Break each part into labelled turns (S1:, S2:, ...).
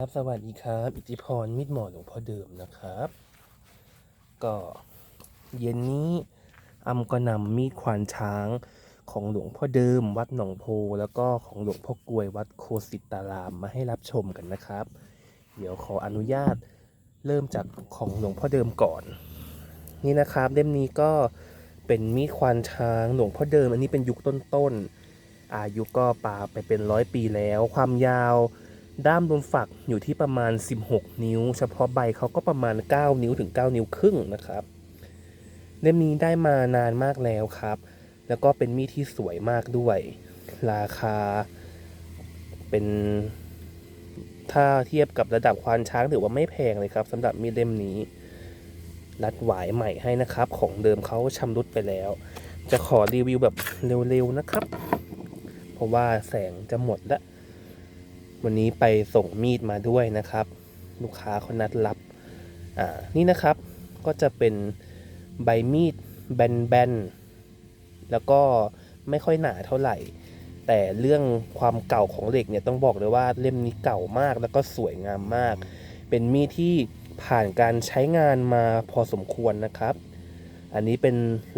S1: ครับสวัสดีครับ อิทธิพรมิตรหมอหลวงพ่อเดิมนะครับ ก็เย็นนี้อำก็นำมีดควานช้างของหลวงพ่อเดิม วัดหนองโพแล้วก็ของหลวงพ่อกลวยวัดโคสิตารามมาให้รับชมกันนะครับ เดี๋ยวขออนุญาตเริ่มจากของหลวงพ่อเดิมก่อน นี่นะครับเล่มนี้ก็เป็นมีดควานช้างหลวงพ่อเดิม อันนี้เป็นยุคต้นๆอายุก็ปาไปเป็นร้อยปีแล้วความยาว ด้ามรวมฝักอยู่ที่ประมาณ 16 นิ้ว เฉพาะใบเขาก็ประมาณ 9 นิ้วถึง 9 นิ้วครึ่งนะครับ เล่มนี้ได้มานานมากแล้วครับ แล้วก็เป็นมีดที่สวยมากด้วย ราคา เป็น ถ้าเทียบกับระดับควานช้างถือว่าไม่แพงเลยครับสำหรับมีดเล่มนี้ รัดหวายใหม่ให้นะครับ ของเดิมเขาชำรุดไปแล้ว จะขอรีวิวแบบเร็วๆนะครับ เพราะว่าแสงจะหมดแล้ว วันนี้ไปส่งมีดมาด้วยนะครับ ลูกค้าเขานัดรับอ่านี่นะครับก็จะเป็นใบมีดแบนๆแล้วก็ไม่ค่อยหนาเท่าไหร่ แต่เรื่องความเก่าของเหล็กเนี่ยต้องบอกเลยว่าเล่มนี้เก่ามากแล้วก็สวยงามมาก เป็นมีดที่ผ่านการใช้งานมาพอสมควรนะครับ อันนี้เป็น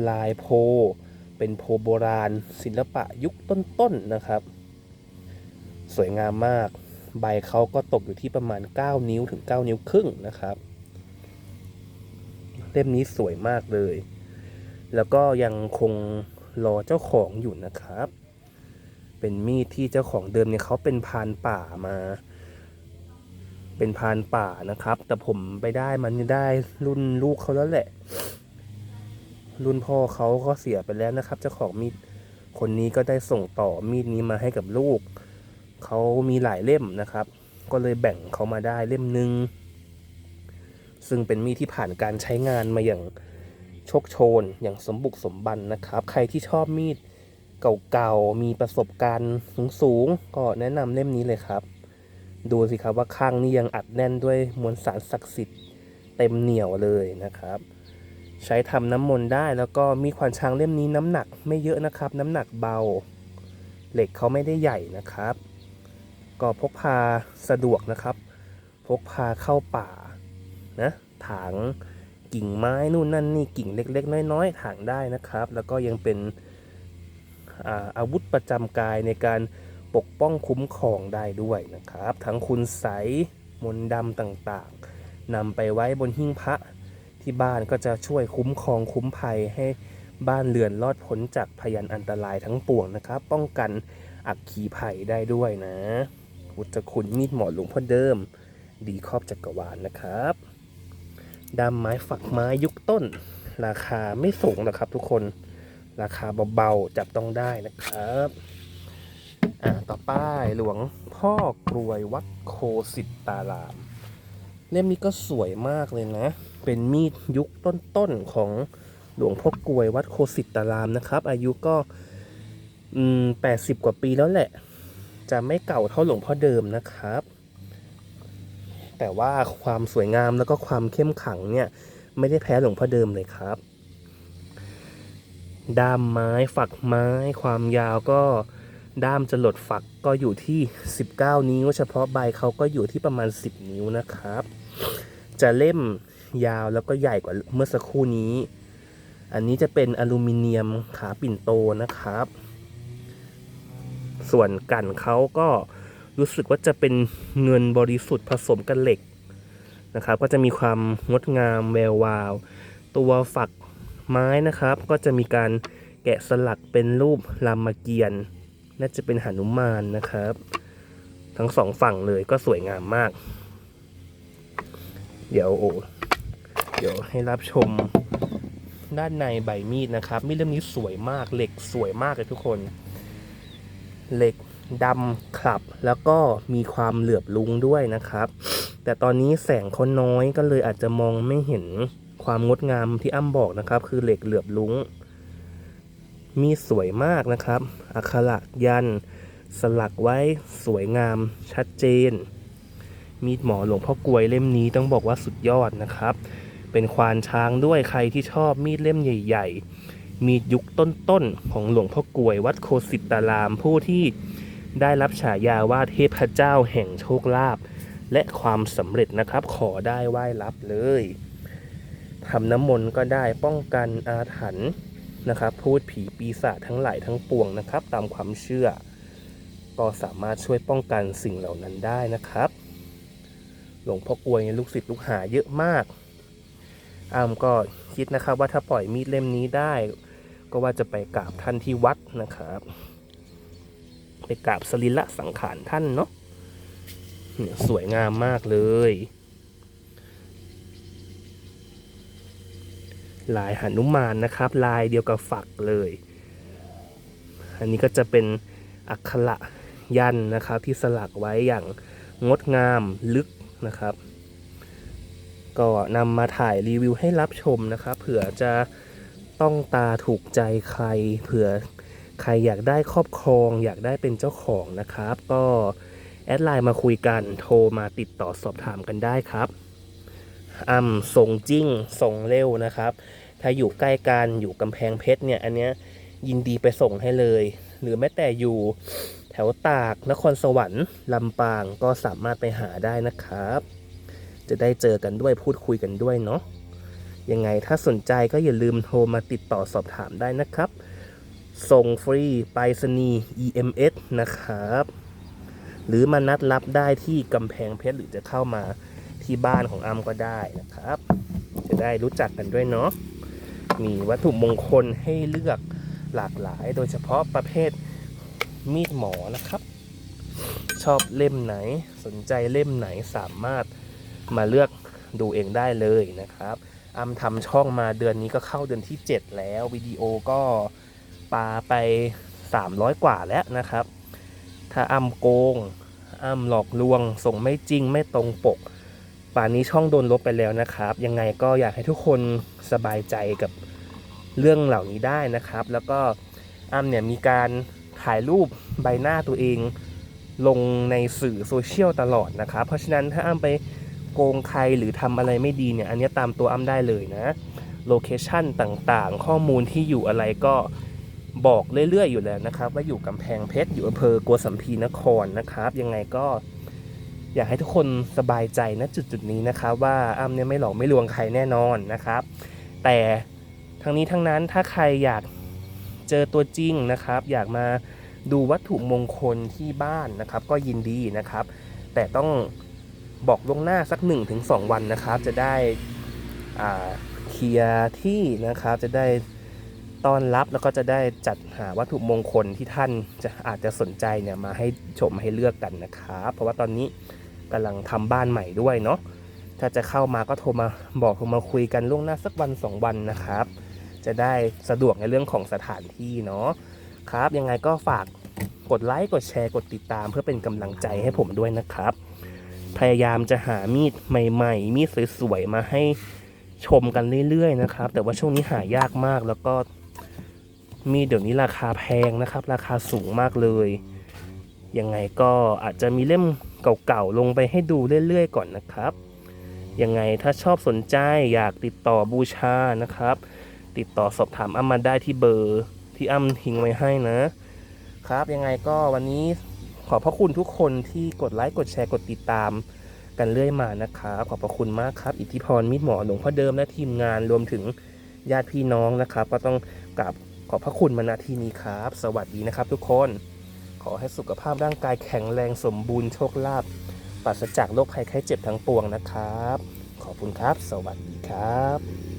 S1: ลายโพ เป็นโพโบราณ ศิลปะยุคต้นๆนะครับ สวยงามมาก ใบเขาก็ตกอยู่ที่ประมาณ 9 นิ้วถึง 9 นิ้วครึ่งนะครับ เล่มนี้สวยมากเลย แล้วก็ยังคงรอเจ้าของอยู่นะครับ เป็นมีดที่เจ้าของเดิมเนี่ยเขาเป็นพานป่ามา เป็นพานป่านะครับ แต่ผมไปได้มันได้รุ่นลูกเขาแล้วแหละ รุ่นพ่อเขาก็เสียไปแล้วนะครับ เจ้าของมีดคนนี้ก็ได้ส่งต่อมีดนี้มาให้กับลูก เขามีหลายเล่มนะครับ ก็เลยแบ่งเขามาได้เล่มหนึ่งซึ่งเป็นมีดที่ผ่านการใช้งานมาอย่างโชคโชน อย่างสมบุกสมบันนะครับ ใครที่ชอบมีดเก่าๆ มีประสบการณ์สูงๆ ก็แนะนำเล่มนี้เลยครับ ดูสิครับว่าข้างนี่ยังอัดแน่นด้วยมวลสารศักดิ์สิทธิ์เต็มเหนียวเลยนะครับ ใช้ทำน้ำมนต์ได้แล้วก็มีขวานช้างเล่มนี้น้ำหนักไม่เยอะนะครับ น้ำหนักเบา เหล็กเขาไม่ได้ใหญ่นะครับ ก็พกพาสะดวกนะครับ พกพาเข้าป่านะถางกิ่งไม้นู่นนั่นนี่กิ่งเล็ก ๆ น้อยๆถางได้นะครับ แล้วก็ยังเป็นอาอาวุธประจำกายในการปกป้องคุ้มครองได้ด้วยนะครับ ทั้งคุณใสมนดำต่างๆนำไปไว้บนหิ้งพระที่บ้านก็จะช่วยคุ้มครองคุ้มภัยให้บ้านเรือนรอดพ้นจากพยันอันตรายทั้งปวงนะครับ ป้องกันอักขีภัยได้ด้วยนะ พุทธคุณมีดหมอหลวงพ่อเดิม ดีครอบจักรวาลนะครับดามไม้ฝักไม้ยุคต้น ราคาไม่สูงนะครับ ทุกคนราคาเบาๆจับต้องได้นะครับอ่าต่อไปหลวงพ่อกรวยวัดโคสิตาราม เล่มนี้ก็สวยมากเลยนะ เป็นมีดยุคต้นๆของหลวงพ่อกรวยวัดโคสิตารามนะครับ อายุก็อืมแปดสิบกว่าปีแล้วแหละ จะไม่เก่าเท่าหลวงพ่อเดิมนะครับ แต่ว่าความสวยงามแล้วก็ความเข้มขังเนี่ยไม่ได้แพ้หลวงพ่อเดิมเลยครับ ด้ามไม้ฝักไม้ ความยาวก็ด้ามจะหลดฝักก็อยู่ที่ 19 นิ้ว เฉพาะใบเขาก็อยู่ที่ประมาณ 10 นิ้วนะครับ จะเล่มยาวแล้วก็ใหญ่กว่าเมื่อสักครู่นี้ อันนี้จะเป็นอลูมิเนียมขาปิ่นโตนะครับ ส่วนกันเขาก็รู้สึกว่าจะเป็นเงินบริสุทธิ์ผสมกับเหล็กนะครับ ก็จะมีความงดงามแวววาว ตัวฝักไม้นะครับ ก็จะมีการแกะสลักเป็นรูปรามเกียรติ์น่าจะเป็นหนุมานนะครับ ทั้งสองฝั่งเลยก็สวยงามมาก เดี๋ยวโอ้เดี๋ยวให้รับชมด้านในใบมีดนะครับ มีดเล่มนี้สวยมากเหล็กสวยมากเลยทุกคน เหล็กดำขลับ แล้วก็มีความเหลือบลุงด้วยนะครับ แต่ตอนนี้แสงเขาน้อยก็เลยอาจจะมองไม่เห็นความงดงามที่อ้ำบอกนะครับ คือเหล็กเหลือบลุงมีสวยมากนะครับอักขระยัน สลักไว้สวยงามชัดเจน มีดหมอหลวงพ่อกวยเล่มนี้ต้องบอกว่าสุดยอดนะครับ เป็นควานช้างด้วยใครที่ชอบมีดเล่มใหญ่ ๆ มียุคต้นๆของหลวงพ่อกวยวัดโคสิตาราม ผู้ที่ได้รับฉายาว่าเทพเจ้าแห่งโชคลาภและความสำเร็จนะครับ ขอได้ไหว้รับเลยทำน้ำมนต์ก็ได้ป้องกันอาถรรพ์นะครับ พูดผีปีศาจทั้งหลายทั้งปวงนะครับ ตามความเชื่อ ก็สามารถช่วยป้องกันสิ่งเหล่านั้นได้นะครับ หลวงพ่อกวยเนี่ยลูกศิษย์ลูกหาเยอะมากอามก็คิดนะครับว่าถ้าปล่อยมีดเล่มนี้ได้ ก็ว่าจะไปกราบท่านที่วัดนะครับ ไปกราบสรีระสังขารท่านเนาะเนี่ยสวยงามมากเลย ลายหนุมานนะครับ ลายเดียวกับฝักเลย อันนี้ก็จะเป็นอักขระยันนะครับ ที่สลักไว้อย่างงดงามลึกนะครับ ก็นำมาถ่ายรีวิวให้รับชมนะครับ เผื่อจะ ต้องตาถูกใจใคร เผื่อใครอยากได้ครอบครอง อยากได้เป็นเจ้าของนะครับ ก็แอดไลน์มาคุยกันโทรมาติดต่อสอบถามกันได้ครับอ่ำส่งจิ้งส่งเร็วนะครับ ถ้าอยู่ใกล้กันอยู่กำแพงเพชรเนี่ยอันเนี้ยยินดีไปส่งให้เลย หรือแม้แต่อยู่แถวตากนครสวรรค์ลำปางก็สามารถไปหาได้นะครับ จะได้เจอกันด้วยพูดคุยกันด้วยเนาะ ยังไงถ้าสนใจก็อย่าลืมโทรมาติดต่อสอบถามได้นะครับ ส่งฟรีไปรษณีย์ EMS นะครับ หรือมานัดรับได้ที่กำแพงเพชรหรือจะเข้ามาที่บ้านของอัมก็ได้นะครับ จะได้รู้จักกันด้วยเนาะมีวัตถุมงคลให้เลือกหลากหลาย โดยเฉพาะประเภทมีดหมอนะครับ ชอบเล่มไหนสนใจเล่มไหนสามารถมาเลือกดูเองได้เลยนะครับ อัมทำช่องมาเดือนนี้ก็เข้าเดือนที่ 7 แล้ววิดีโอก็ปาไป 300 กว่าแล้วนะครับ ถ้าอัมโกงอัมหลอกลวง ส่งไม่จริงไม่ตรงปก ป่านนี้ช่องโดนลบไปแล้วนะครับ ยังไงก็อยากให้ทุกคนสบายใจกับเรื่องเหล่านี้ได้นะครับ แล้วก็อ้ำเนี่ยมีการถ่ายรูปใบหน้าตัวเองลงในสื่อโซเชียลตลอดนะครับ เพราะฉะนั้นถ้าอ้ำไป โกงใครหรือทำอะไรไม่ดีเนี่ย อันนี้ตามตัวอ้ำได้เลยนะ โลเคชันต่างๆ ข้อมูลที่อยู่อะไรก็บอกเรื่อยๆอยู่แล้วนะครับ ว่าอยู่กำแพงเพชรอยู่อำเภอกัวสัมพีนครนะครับ ยังไงก็อยากให้ทุกคนสบายใจณจุดจุดๆนี้นะครับ ว่าอ้ำเนี่ยไม่หลอกไม่ลวงใครแน่นอนนะครับ แต่ทั้งนี้ทั้งนั้นถ้าใครอยากเจอตัวจริงนะครับ อยากมาดูวัตถุมงคลที่บ้านนะครับ ก็ยินดีนะครับ แต่ต้อง บอกล่วงหน้าสัก 1-2 วันนะครับ จะได้เคลียร์ที่นะครับจะได้ต้อนรับแล้วก็จะได้จัดหาวัตถุมงคลที่ท่านจะอาจจะสนใจเนี่ยมาให้ชมให้เลือกกันนะครับเพราะว่าตอนนี้กำลังทำบ้านใหม่ด้วยเนาะถ้าจะเข้ามาก็โทรมาบอกโทรมาคุยกันล่วงหน้าสักวันสองวันนะครับ จะได้สะดวกในเรื่องของสถานที่เนาะครับ ยังไงก็ฝากกดไลค์กดแชร์กดติดตาม เพื่อเป็นกำลังใจให้ผมด้วยนะครับ พยายามจะหามีดใหม่ ๆ มีดสวยๆมาให้ชมกันเรื่อยๆนะครับ แต่ว่าช่วงนี้หายากมากแล้วก็มีดเดี๋ยวนี้ราคาแพงนะครับ ราคาสูงมากเลย ยังไงก็อาจจะมีเล่มเก่าๆลงไปให้ดูเรื่อยๆ ก่อนนะครับ ยังไงถ้าชอบสนใจอยากติดต่อบูชานะครับ ติดต่อสอบถามอ้ำมาได้ที่เบอร์ที่อ้ำทิ้งไว้ให้นะ ครับยังไงก็วันนี้ ขอบพระคุณทุกคนที่กดไลค์กดแชร์กดติดตามกันเรื่อยมานะครับขอบพระคุณมากครับ อิทธิพรมิตรหมอหลวงพ่อเดิมและทีมงานรวมถึงญาติพี่น้องนะครับ ก็ต้องกราบขอบพระคุณมาณที่นี้ครับ สวัสดีนะครับ ทุกคน ขอให้สุขภาพร่างกายแข็งแรงสมบูรณ์โชคลาภปราศจากโรคภัยไข้เจ็บทั้งปวงนะครับ ขอบคุณครับ สวัสดีครับ